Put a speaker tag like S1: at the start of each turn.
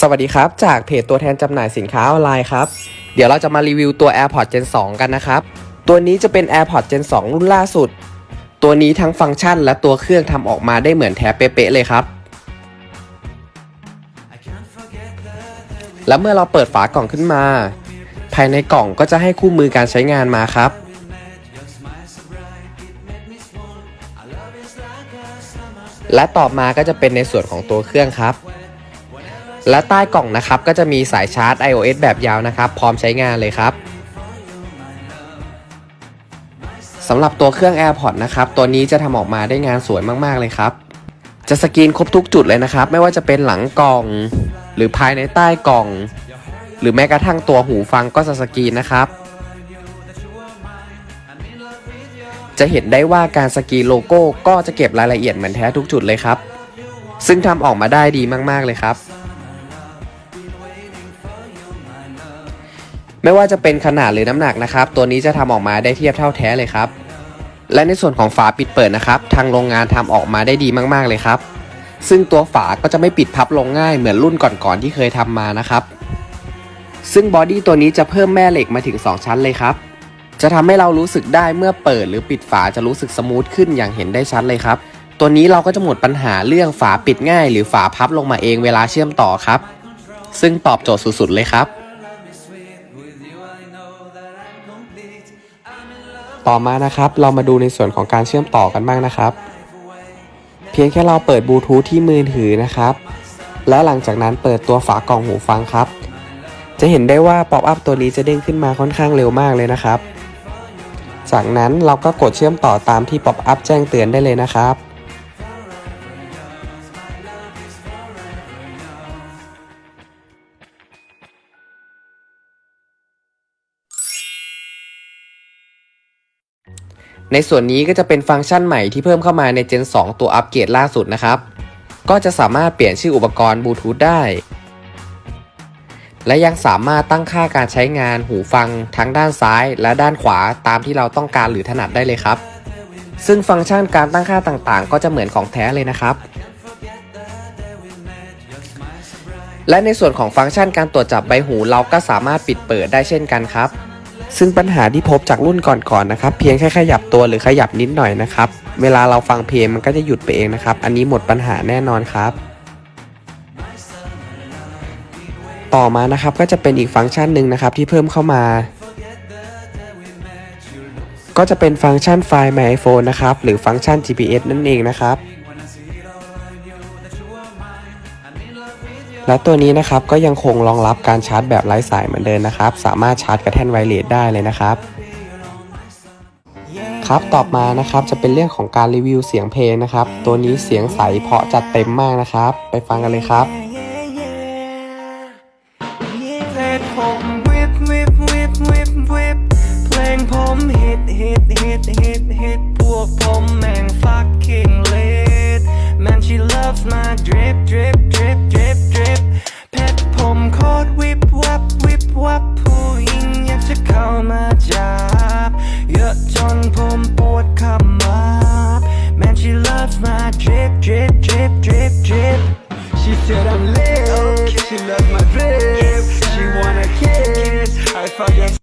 S1: สวัสดีครับจากเพจตัวแทนจำหน่ายสินค้าออนไลน์ครับ เดี๋ยวเราจะมารีวิวตัว AirPods Gen 2 กันนะครับ ตัวนี้จะเป็น AirPods Gen 2 รุ่นล่าสุด ตัวนี้ทั้งฟังก์ชันและตัวเครื่องทำออกมาได้เหมือนแท้เป๊ะเลยครับ และเมื่อเราเปิดฝากล่องขึ้นมา ภายในกล่องก็จะให้คู่มือการใช้งานมาครับ และต่อมาก็จะเป็นในส่วนของตัวเครื่องครับ และใต้กล่องนะครับก็จะมีสายชาร์จ iOS แบบยาวนะครับ พร้อมใช้งานเลยครับสำหรับตัวเครื่อง AirPods นะครับตัวนี้จะทำออกมาได้งานสวยมากๆเลยครับ จะสกรีนครบทุกจุดเลยนะครับ ไม่ว่าจะเป็นหลังกล่อง หรือภายในใต้กล่อง หรือแม้กระทั่งตัวหูฟังก็จะสกรีนนะครับจะเห็นได้ว่าการสกรีนโลโก้ก็จะเก็บรายละเอียดเหมือนแท้ทุกจุดเลยครับ ซึ่งทำออกมาได้ดีมาก ๆ เลยครับ ไม่ว่าจะเป็นขนาดหรือน้ำหนักนะครับ ตัวนี้จะทำออกมาได้เทียบเท่าแท้เลยครับ และในส่วนของฝาปิดเปิดนะครับ ทางโรงงานทำออกมาได้ดีมากๆเลยครับ ซึ่งตัวฝาก็จะไม่ปิดพับลงง่ายเหมือนรุ่นก่อนๆที่เคยทำมานะครับ ซึ่งบอดี้ตัวนี้จะเพิ่มแม่เหล็กมาถึง 2 ชั้นเลยครับ จะทำให้เรารู้สึกได้เมื่อเปิดหรือปิดฝาจะรู้สึกสมูทขึ้นอย่างเห็นได้ชัดเลยครับตัวนี้เราก็จะหมดปัญหาเรื่องฝาปิดง่าย หรือฝาพับลงมาเองเวลาเชื่อมต่อครับ ซึ่งตอบโจทย์สุดๆเลยครับ ต่อมานะครับเรามาดูในส่วนของการเชื่อมต่อกันบ้างนะครับ เพียงแค่เราเปิดบลูทูธที่มือถือนะครับ และหลังจากนั้นเปิดตัวฝากล่องหูฟังครับ จะเห็นได้ว่าป๊อปอัพตัวนี้จะเด้งขึ้นมาค่อนข้างเร็วมากเลยนะครับ จากนั้นเราก็กดเชื่อมต่อตามที่ป๊อปอัพแจ้งเตือนได้เลยนะครับ ในส่วนนี้ก็จะเป็นฟังก์ชันใหม่ที่เพิ่มเข้ามาใน Gen 2 ตัวอัปเกรดล่าสุดนะครับ ก็จะสามารถเปลี่ยนชื่ออุปกรณ์บลูทูธได้ และยังสามารถตั้งค่าการใช้งานหูฟังทั้งด้านซ้ายและด้านขวาตามที่เราต้องการหรือถนัดได้เลยครับ ซึ่งฟังก์ชันการตั้งค่าต่างๆ ก็จะเหมือนของแท้เลยนะครับ และในส่วนของฟังก์ชันการตรวจจับใบหูเราก็สามารถปิดเปิดได้เช่นกันครับ ซึ่งปัญหาที่พบจากรุ่นก่อนๆนะครับ เพียงแค่ขยับตัวหรือขยับนิดหน่อยนะครับ เวลาเราฟังเพลงมันก็จะหยุดไปเองนะครับ อันนี้หมดปัญหาแน่นอนครับ ต่อมานะครับก็จะเป็นอีกฟังก์ชันหนึ่งนะครับที่เพิ่มเข้ามา ก็จะเป็นฟังก์ชันไฟล์ My iPhone นะครับหรือฟังก์ชัน GPS นั่นเองนะครับ และตัวนี้นะครับก็ยังคงรองรับการชาร์จแบบไร้สายเหมือนเดิมนะครับ สามารถชาร์จกับแท่นไวเลสได้เลยนะครับครับต่อมานะครับจะเป็นเรื่องของการรีวิวเสียงเพลงนะครับ ตัวนี้เสียงใสเพาะจัดเต็มมากนะครับ ไปฟังกันเลยครับ
S2: เพลงผมฮิตฮิตฮิตฮิตฮิตพวกผมแม่ง fucking lit man she loves my drip เข้ามาจับเยอะจนผมปวดขมับ man she loves my drip drip drip drip drip She said I'm lit. She loves my drip. She wanna kiss. I fucking